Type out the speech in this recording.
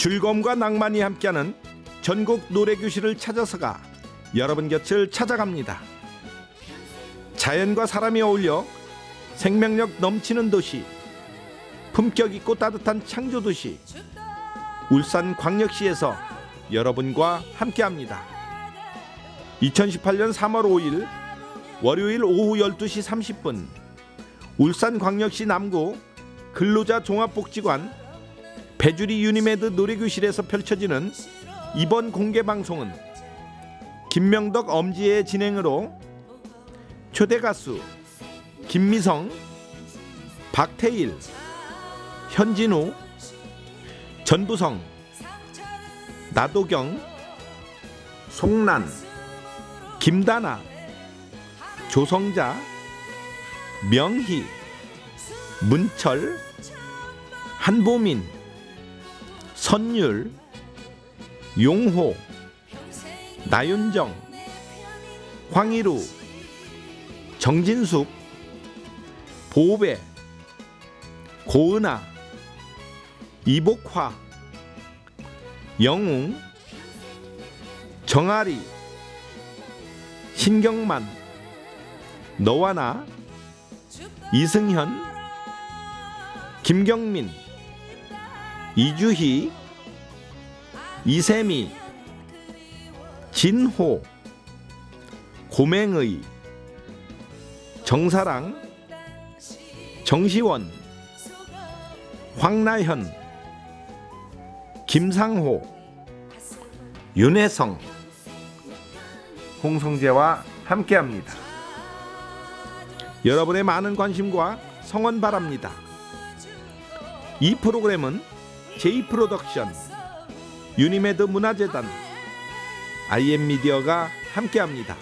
즐거움과 낭만이 함께하는 전국 노래교실을 찾아서가 여러분 곁을 찾아갑니다. 자연과 사람이 어울려 생명력 넘치는 도시, 품격 있고 따뜻한 창조 도시, 울산 광역시에서 여러분과 함께합니다. 2018년 3월 5일 월요일 오후 12시 30분 울산 광역시 남구 근로자 종합복지관 배주리 유니메드 노래교실에서 펼쳐지는 이번 공개 방송은 김명덕 엄지의 진행으로 초대 가수 김미성, 박태일, 현진우, 전부성, 나도경, 송란, 김다나, 조성자, 명희, 문철, 한보민, 선율, 용호, 나윤정, 황희루, 정진숙, 보배, 고은아, 이복화, 영웅, 정아리, 신경만, 너와 나, 이승현, 김경민, 이주희, 이세미, 진호, 고맹의, 정사랑, 정시원, 황나현, 김상호, 윤혜성, 홍성재와 함께합니다. 여러분의 많은 관심과 성원 바랍니다. 이 프로그램은 제이프로덕션, 유니메드 문화재단, IM미디어가 함께합니다.